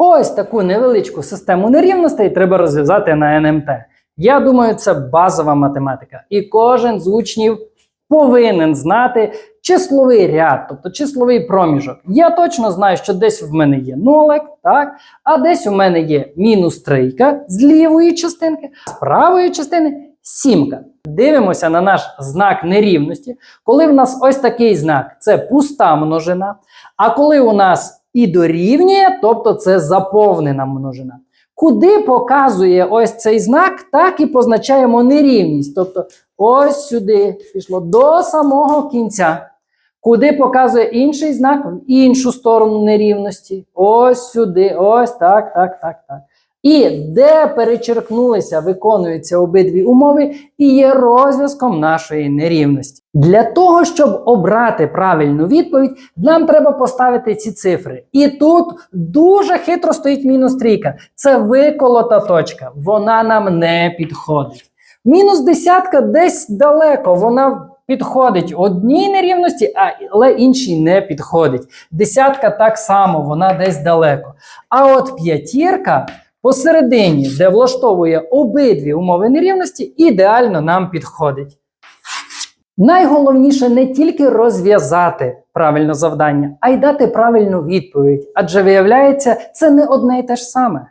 Ось таку невеличку систему нерівностей треба розв'язати на НМТ. Я думаю, це базова математика. І кожен з учнів повинен знати числовий ряд, тобто числовий проміжок. Я точно знаю, що десь в мене є нолик, так? а десь у мене є мінус трійка з лівої частинки, з правої частини сімка. Дивимося на наш знак нерівності. Коли в нас ось такий знак це пуста множина. А коли у нас і дорівнює, тобто це заповнена множина. Куди показує ось цей знак, так і позначаємо нерівність. Тобто ось сюди пішло до самого кінця. Куди показує інший знак в іншу сторону нерівності. Ось сюди, ось так, так, так, так. І де перечеркнулися, виконуються обидві умови і є розв'язком нашої нерівності. Для того, щоб обрати правильну відповідь, нам треба поставити ці цифри. І тут дуже хитро стоїть мінус трійка. Це виколота точка. Вона нам не підходить. Мінус десятка десь далеко. Вона підходить одній нерівності, але іншій не підходить. Десятка так само, вона десь далеко. А от п'ятірка посередині, де влаштовує обидві умови нерівності, ідеально нам підходить. Найголовніше не тільки розв'язати правильно завдання, а й дати правильну відповідь. Адже виявляється, це не одне й те ж саме.